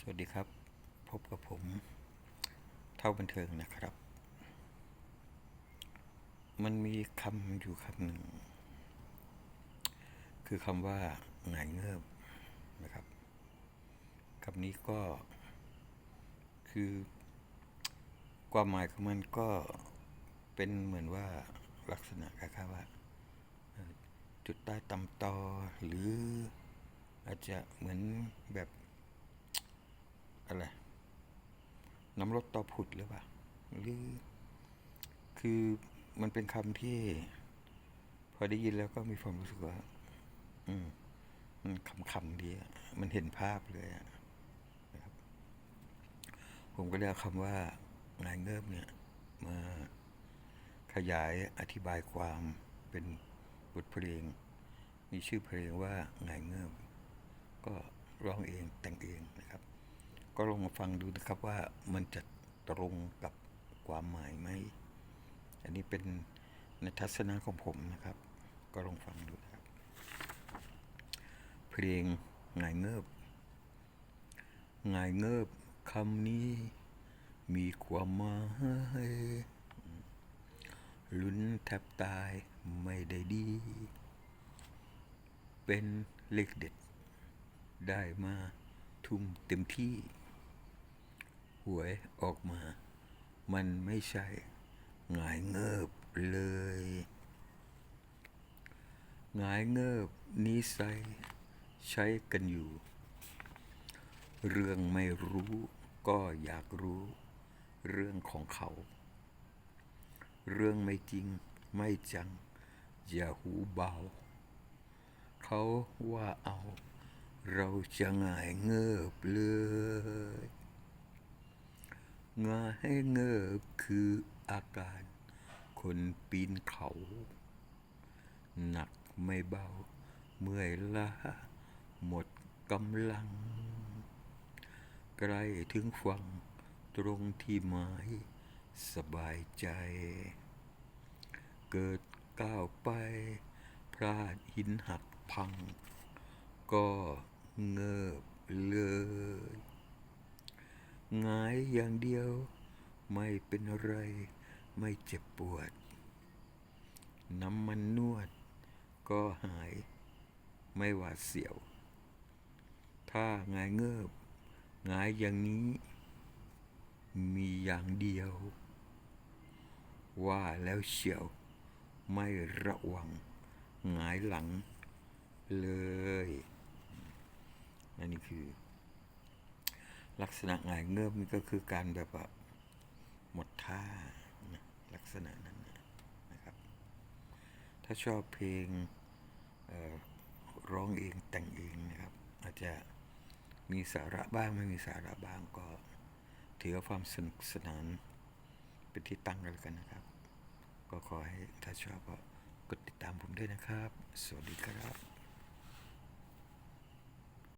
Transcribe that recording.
สวัสดีครับ พบกับผม เท่าบันเทิงนะครับ มันมีคำอยู่คำหนึ่ง คือคำว่าหงายเงิบนะครับคำนี้ก็คือความหมายของมันก็เป็นเหมือนว่าลักษณะคล้ายๆว่า จุดใต้ตำตอหรืออาจจะเหมือนแบบ อะไร น้ำรถต่อผุดหรือเปล่าหรือคือมันเป็นคำที่ พอได้ยินแล้วก็มีความรู้สึกว่า อืม มันคำๆดีมันเห็นภาพเลยนะครับ ผมก็เลยเอาคำว่าหงายเงิบเนี่ย มาขยายอธิบายความเป็นบทเพลง มีชื่อเพลงว่าหงายเงิบก็ร้องเองแต่งเอง ก็ลองมาฟังดูนะครับว่ามันจะตรงกับความหมายไหม อันนี้เป็นในทัศนะของผมนะครับ ก็ลองฟังดูนะครับ เพลงงายเงิบงายเงิบคำนี้มีความหมายลุ้นแทบตายไม่ได้ดี เป็นเลขเด็ด ได้มาทุ่มเต็มที่ หวยออกมา มันไม่ใช่หงายเงิบเลยหงายเงิบนิสัยใช้กันอยู่ เรื่องไม่รู้ก็อยากรู้ เรื่องของเขา เรื่องไม่จริงไม่จัง อย่าหูเบา เขาว่าเอา เราจะหงายเงิบเลย งายเงิบคืออาการ คนปีนเขา หนักไม่เบา เมื่อยล้าหมดกำลัง ใกล้ถึงฝั่งตรงที่หมายสบายใจ เกิดก้าวไป พลาดหินหักพัง ก็เงิบเลย อย่างเดียว ไม่เป็นไร ไม่เจ็บปวด น้ำมันนวด ก็หาย ไม่หวาดเสียว ถ้าหงายเงิบหงายอย่างนี้ มีอย่างเดียว ว่าแล้วเชียว ไม่ระวังหงายหลังเลยอันนี้คือ ลักษณะหงายเงิบนี่ก็คือการแบบว่าหมดท่านะลักษณะนั้นนะครับ ถ้าชอบเพลงร้องเองแต่งเองนะครับ อาจจะมีสาระบ้างไม่มีสาระบ้างก็ถือว่าความสนุกสนานเป็นที่ตั้งกันแล้วกันนะครับ ก็ขอให้ถ้าชอบก็กดติดตามผมด้วยนะครับ สวัสดีครับ